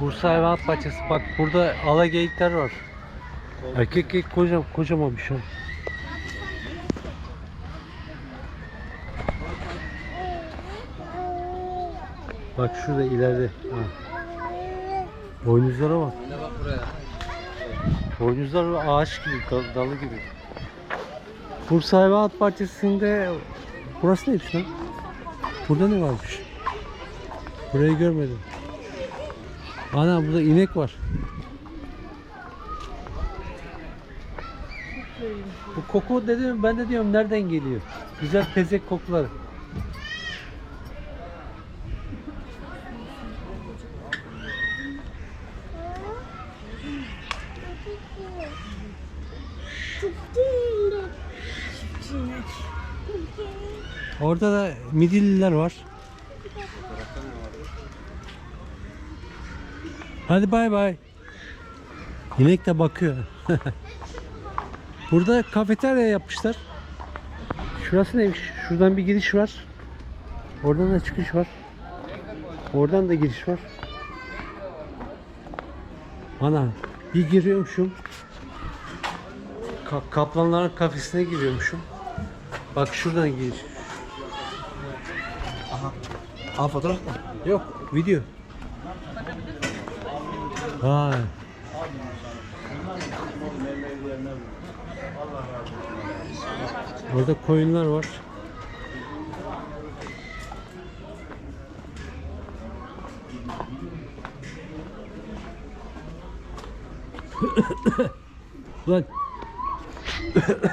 Bursa Hayvanat Bahçesi. Bak burada ala geyikler var. Erkek geyik kocam, kocaman bir şey. Bak şurada ileride. Ha. Boynuzlara bak. Boynuzlar ağaç gibi, dal- dalı gibi. Bursa Hayvanat Bahçesi'nde burası neymiş lan? Burada ne varmış? Burayı görmedim. Ana burada inek var. Bu koku dedim ben de diyorum nereden geliyor? Güzel tezek kokuları. Orada da midilliler var. Hadi bay bay. İnek de bakıyor. Burada kafeterya yapmışlar. Şurası neymiş? Şuradan bir giriş var. Oradan da çıkış var. Oradan da giriş var. Ana bir giriyormuşum. Ka- kaplanların kafesine giriyormuşum. Bak şuradan giriş. Aa fotoğraf mı? Yok video. Vay. Orada koyunlar var. Ulan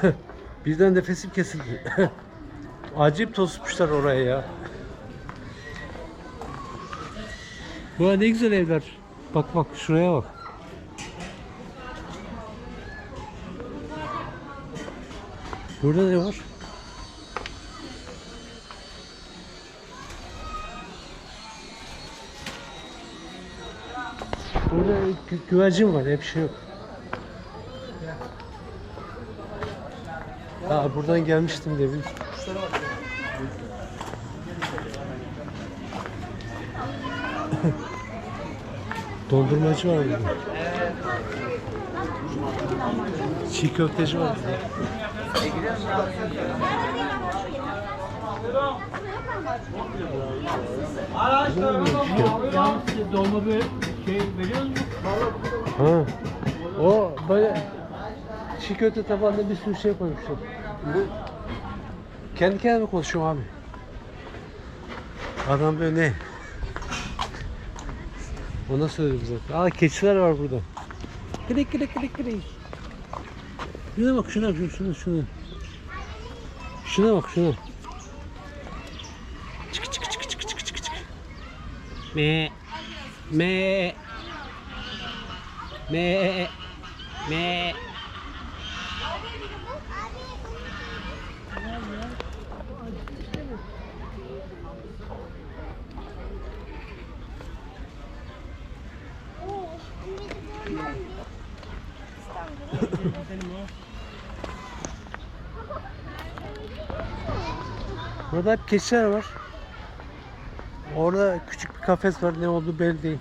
birden nefesim kesildi. Acayip tosmuşlar oraya ya. Bu ne güzel evler. Bak bak şuraya bak. Burada ne var? Burada gü- güvercin var, hep şey yok. Ha buradan gelmiştim de bir. Dondurmacı var burada. Çiğ köfteci var burada. Dolma bir şey musun? Ha. O böyle çiğ köfte tabağında bir sürü şey koymuşlar. Bu kendi kendime konuşuyorum abi. Adam böyle ne? Ona söyledim zaten. Aa keçiler var burada. Klik klik klik klik. Şuna bak şuna şuna şuna şuna. Şuna bak şuna. Çık çık çık çık çık çık çık. Me. Me. Me. Me. Burada hep keçiler var. Orada küçük bir kafes var. Ne olduğu belli değil.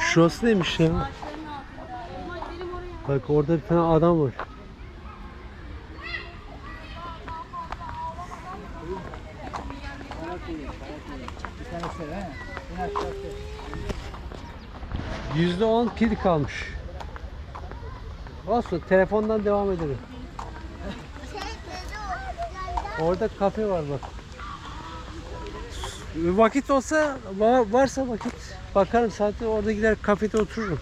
Şurası neymiş ya? Bak orada bir tane adam var. Yüzde on kedi kalmış. Olsun telefondan devam edelim. Orada kafe var bak. Vakit olsa va- varsa vakit bakarım zaten orada gider kafede otururum.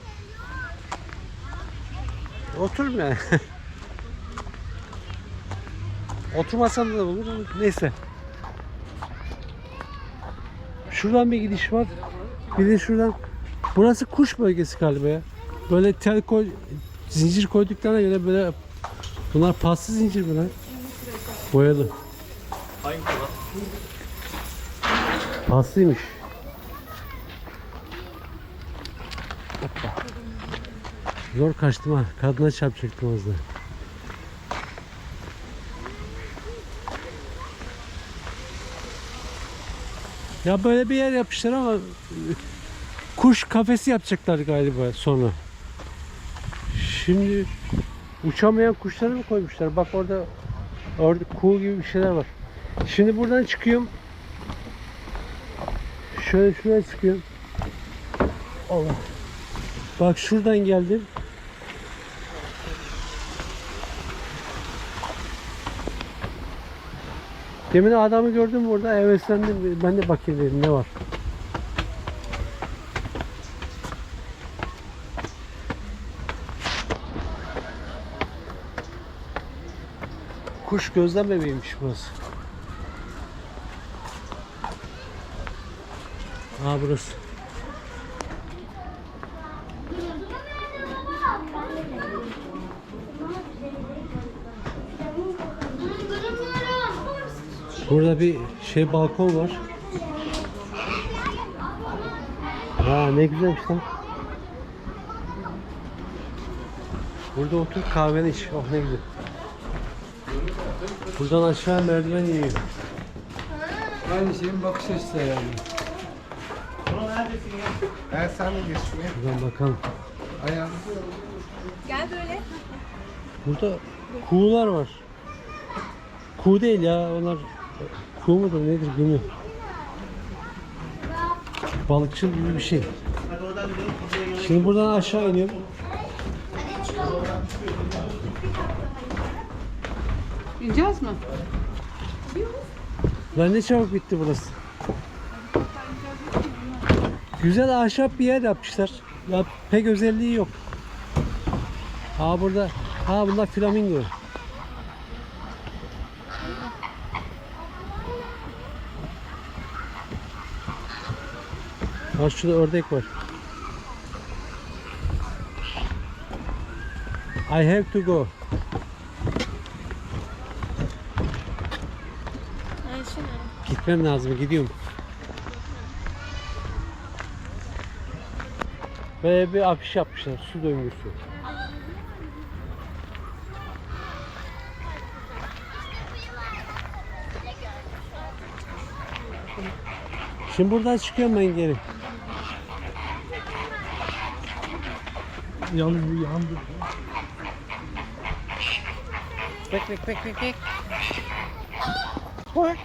Otururum yani. Oturmasam da olur neyse. Şuradan bir gidiş var. Bir de şuradan. Burası kuş bölgesi galiba ya. Böyle tel koy, zincir koyduklarına göre böyle bunlar paslı zincir mi lan? Boyalı. Hangi kadar? Paslıymış. Hoppa. Zor kaçtım ha. Kadına çarpacaktım az daha. Ya böyle bir yer yapmışlar ama kuş kafesi yapacaklar galiba sonra. Şimdi uçamayan kuşları mı koymuşlar? Bak orada orada kuğu gibi bir şeyler var. Şimdi buradan çıkıyorum. Şöyle şuraya çıkıyorum. Allah. Bak şuradan geldim. Demin adamı gördüm burada heveslendim. Ben de bakayım dedim ne var. Kuş gözlem eviymiş burası. Aa burası. Burada bir şey balkon var. Aa ne güzelmiş lan. Burada otur kahveni iç. Oh ne güzel. Buradan aşağı merdiven iniyor. Aynı şeyin bakış açısı yani. Ben sen de geç şuraya. Buradan bakalım. Ayağını Gel böyle. Burada kuğular var. Kuğu değil ya onlar kuğu mudur nedir bilmiyorum. Balıkçı gibi bir şey. Şimdi buradan aşağı iniyorum. İneceğiz mi? Lan ne çabuk bitti burası. Güzel ahşap bir yer yapmışlar. Ya pek özelliği yok. Ha burada, ha bunlar flamingo. Ha şurada ördek var. I have to go. Gitmem lazım, gidiyorum. Böyle bir afiş yapmışlar, su döngüsü. Şimdi buradan çıkıyorum ben geri. Yalnız bu yandı. Bek bek bek bek bek. Bak.